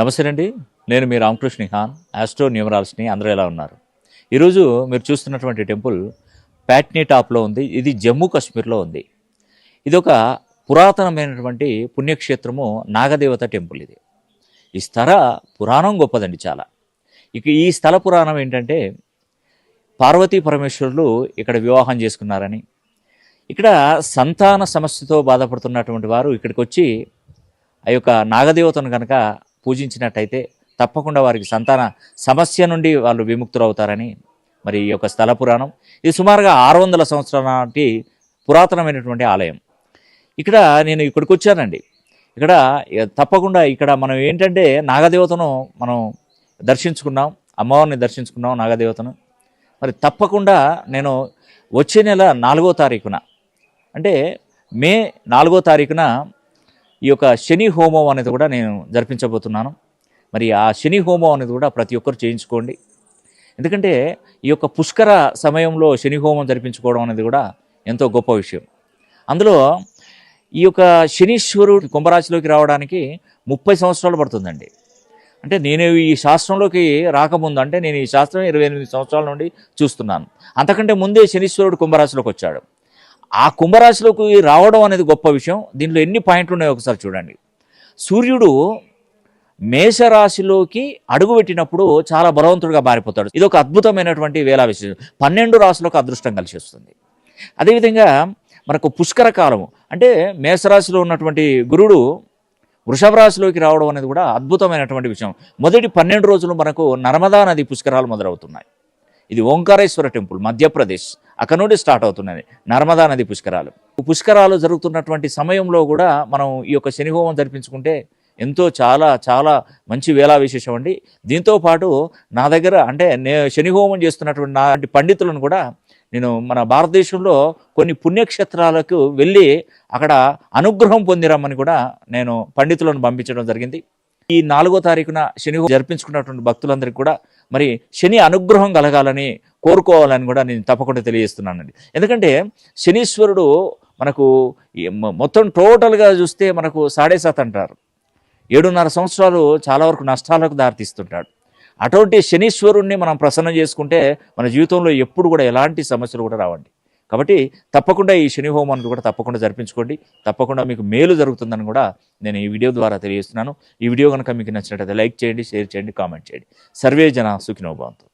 నమస్తే అండి. నేను మీ రామకృష్ణ హాన్ ఆస్ట్రో న్యూమరాల్స్ని అందరూ ఎలా ఉన్నారు? ఈరోజు మీరు చూస్తున్నటువంటి టెంపుల్ ప్యాట్నీ టాప్లో ఉంది. ఇది జమ్మూ కాశ్మీర్లో ఉంది. ఇది ఒక పురాతనమైనటువంటి పుణ్యక్షేత్రము నాగదేవత టెంపుల్ ఇది. ఈ స్థల పురాణం గొప్పదండి చాలా. ఇక ఈ స్థల పురాణం ఏంటంటే పార్వతీ పరమేశ్వరులు ఇక్కడ వివాహం చేసుకున్నారని. ఇక్కడ సంతాన సమస్యతో బాధపడుతున్నటువంటి వారు ఇక్కడికి వచ్చి ఆ యొక్క నాగదేవతను కనుక పూజించినట్టయితే తప్పకుండా వారికి సంతాన సమస్య నుండి వాళ్ళు విముక్తులవుతారని మరి ఈ యొక్క స్థల పురాణం. ఇది సుమారుగా ఆరు వందల సంవత్సరాల నాటి పురాతనమైనటువంటి ఆలయం. ఇక్కడ నేను ఇక్కడికి వచ్చానండి. ఇక్కడ తప్పకుండా ఇక్కడ మనం ఏంటంటే నాగదేవతను మనం దర్శించుకున్నాం అమ్మవారిని దర్శించుకున్నాం నాగదేవతను. మరి తప్పకుండా నేను వచ్చే నెల నాలుగో తారీఖున అంటే మే నాలుగో తారీఖున ఈ యొక్క శని హోమం అనేది కూడా నేను జరిపించబోతున్నాను. మరి ఆ శని హోమం అనేది కూడా ప్రతి ఒక్కరు చేయించుకోండి. ఎందుకంటే ఈ యొక్క పుష్కర సమయంలో శని హోమం జరిపించుకోవడం అనేది కూడా ఎంతో గొప్ప విషయం. అందులో ఈ యొక్క శనీశ్వరుడు కుంభరాశిలోకి రావడానికి ముప్పై సంవత్సరాలు పడుతుందండి. అంటే నేను ఈ శాస్త్రంలోకి రాకముందు అంటే నేను ఈ శాస్త్రం ఇరవై ఎనిమిది సంవత్సరాల నుండి చూస్తున్నాను. అంతకంటే ముందే శనీశ్వరుడు కుంభరాశిలోకి వచ్చాడు. ఆ కుంభరాశిలోకి రావడం అనేది గొప్ప విషయం. దీనిలో ఎన్ని పాయింట్లు ఉన్నాయో ఒకసారి చూడండి. సూర్యుడు మేషరాశిలోకి అడుగుపెట్టినప్పుడు చాలా బలవంతుడిగా మారిపోతాడు. ఇది ఒక అద్భుతమైనటువంటి వేలా విశేషం. పన్నెండు రాశులకు అదృష్టం కలిసి వస్తుంది. అదేవిధంగా మనకు పుష్కర కాలము. అంటే మేషరాశిలో ఉన్నటువంటి గురుడు వృషభ రాశిలోకి రావడం అనేది కూడా అద్భుతమైనటువంటి విషయం. మొదటి పన్నెండు రోజులు మనకు నర్మదా నది పుష్కరాలు మొదలవుతున్నాయి. ఇది ఓంకారేశ్వర టెంపుల్ మధ్యప్రదేశ్. అక్కడ నుండి స్టార్ట్ అవుతున్నది. నర్మదా నది పుష్కరాలు. పుష్కరాలు జరుగుతున్నటువంటి సమయంలో కూడా మనం ఈ యొక్క శని హోమం జరిపించుకుంటే ఎంతో చాలా చాలా మంచి వేళా విశేషం అండి. దీంతో పాటు నా దగ్గర అంటే నే శని హోమం చేస్తున్నటువంటి నాటి పండితులను కూడా నేను మన భారతదేశంలో కొన్ని పుణ్యక్షేత్రాలకు వెళ్ళి అక్కడ అనుగ్రహం పొందిరమ్మని కూడా నేను పండితులను పంపించడం జరిగింది. ఈ నాలుగో తారీఖున శని జరిపించుకున్నటువంటి భక్తులందరికీ కూడా మరి శని అనుగ్రహం కలగాలని కోరుకోవాలని కూడా నేను తప్పకుండా తెలియజేస్తున్నానండి. ఎందుకంటే శనీశ్వరుడు మనకు మొత్తం టోటల్గా చూస్తే మనకు సాడే సత్ అంటారు. ఏడున్నర సంవత్సరాలు చాలా వరకు నష్టాలకు దారితీస్తుంటాడు. అటువంటి శనీశ్వరుణ్ణి మనం ప్రసన్నం చేసుకుంటే మన జీవితంలో ఎప్పుడు కూడా ఎలాంటి సమస్యలు కూడా రావండి. కాబట్టి తప్పకుండా ఈ శని హోమాన్ని కూడా తప్పకుండా జరిపించుకోండి. తప్పకుండా మీకు మేలు జరుగుతుందని కూడా నేను ఈ వీడియో ద్వారా తెలియజేస్తున్నాను. ఈ వీడియో కనుక మీకు నచ్చినట్లయితే లైక్ చేయండి షేర్ చేయండి కామెంట్ చేయండి. సర్వే జన సుఖినోభవంతో